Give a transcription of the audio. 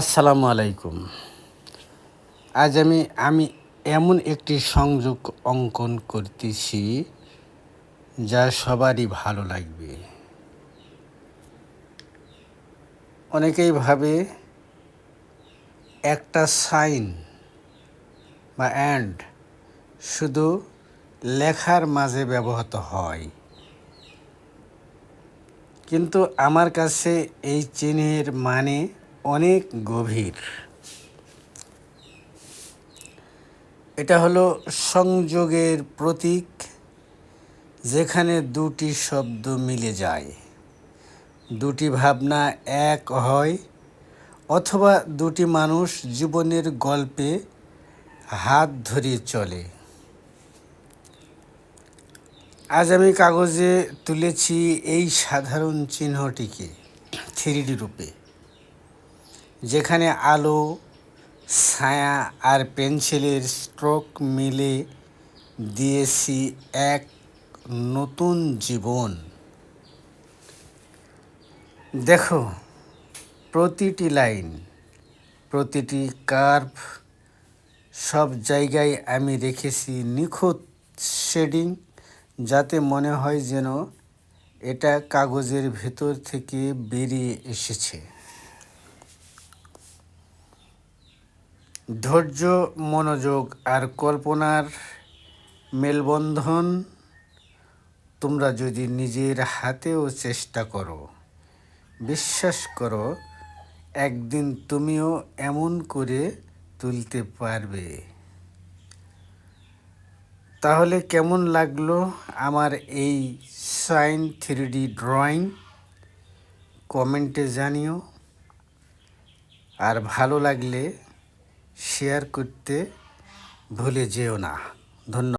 আসসালামু আলাইকুম। আজ আমি আমি এমন একটি সংযোগ অঙ্কন করতেছি যা সবারই ভালো লাগবে। অনেকেই ভাবে একটা সাইন বা অ্যান্ড শুধু লেখার মাঝে ব্যবহৃত হয়। কিন্তু আমার কাছে এই চিহ্নের মানে অনেক গভীর। এটা হলো সংযোগের প্রতীক, যেখানে দুটি শব্দ মিলে যায়। দুটি ভাবনা এক হয়, অথবা দুটি মানুষ জীবনের গল্পে হাত ধরে চলে। আজ আমি কাগজে তুলেছি এই সাধারণ চিহ্নটিকে, থ্রিডি রূপে। যেখানে আলো, ছায়া আর পেন্সিলের স্ট্রোক মিলে দিয়েছি এক নতুন জীবন। দেখো, প্রতিটি লাইন, প্রতিটি কার্ভ সব জায়গায় আমি রেখেছি নিখুঁত শেডিং যাতে মনে হয় যেন এটা কাগজের ভেতর থেকে বেরিয়ে এসেছে। ধৈর্য, মনোযোগ আর কল্পনার মেলবন্ধন তোমরা যদি নিজের হাতেও চেষ্টা করো, বিশ্বাস করো, একদিন তুমিও এমন করে তুলতে পারবে। তাহলে কেমন লাগল আমার এই সাইন থ্রি ড্রয়িং? কমেন্টে জানিও। আর ভালো লাগলে শেয়ার করতে ভুলে যেও না। ধন্যবাদ।